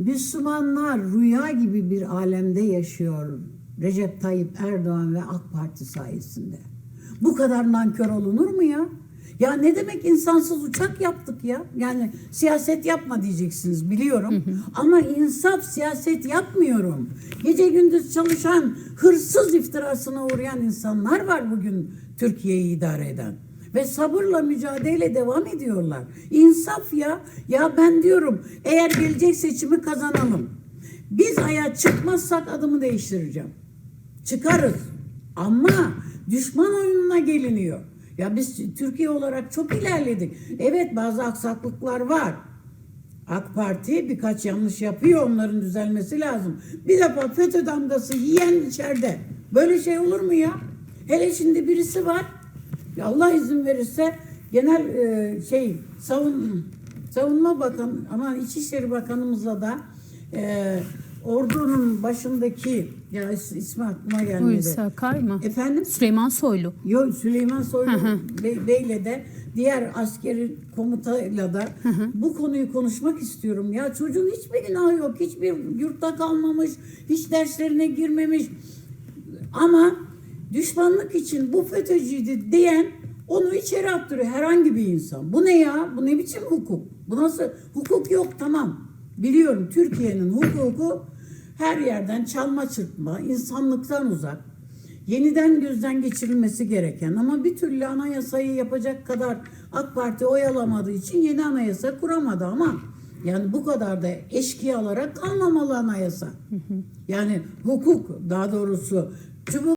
Müslümanlar rüya gibi bir alemde yaşıyor Recep Tayyip Erdoğan ve AK Parti sayesinde. Bu kadar nankör olunur mu ya? Ya ne demek insansız uçak yaptık ya? Yani siyaset yapma diyeceksiniz biliyorum. Ama insaf siyaset yapmıyorum. Gece gündüz çalışan hırsız iftirasına uğrayan insanlar var bugün Türkiye'yi idare eden. Ve sabırla mücadele devam ediyorlar. İnsaf ya. Ya ben diyorum eğer gelecek seçimi kazanalım. Biz aya çıkmazsak adımı değiştireceğim. Çıkarız. Ama düşman oyununa geliniyor. Ya biz Türkiye olarak çok ilerledik. Evet bazı aksaklıklar var. AK Parti birkaç yanlış yapıyor onların düzelmesi lazım. Bir defa FETÖ damgası yiyen içeride. Böyle şey olur mu ya? Hele şimdi birisi var. Ya Allah izin verirse genel e, şey savun, savunma bakan ama İçişleri Bakanımızla da e, ordunun başındaki ya is- ismi aklıma gelmedi. Hulusi Akar mı? Efendim? Süleyman Soylu. Yo Süleyman Soylu Bey- Bey'le de diğer askeri komutayla da bu konuyu konuşmak istiyorum. Ya çocuğun hiçbir günahı yok. Hiçbir yurtta kalmamış, hiç derslerine girmemiş. Ama düşmanlık için bu FETÖ'cüydü diyen onu içeri attırıyor herhangi bir insan. Bu ne ya? Bu ne biçim hukuk? Bu nasıl? Hukuk yok tamam. Biliyorum Türkiye'nin hukuku her yerden çalma çırpma, insanlıktan uzak yeniden gözden geçirilmesi gereken ama bir türlü anayasayı yapacak kadar AK Parti oyalamadığı için yeni anayasa kuramadı ama yani bu kadar da eşkıyalara kalmamalı anayasa. Yani hukuk daha doğrusu Cumhur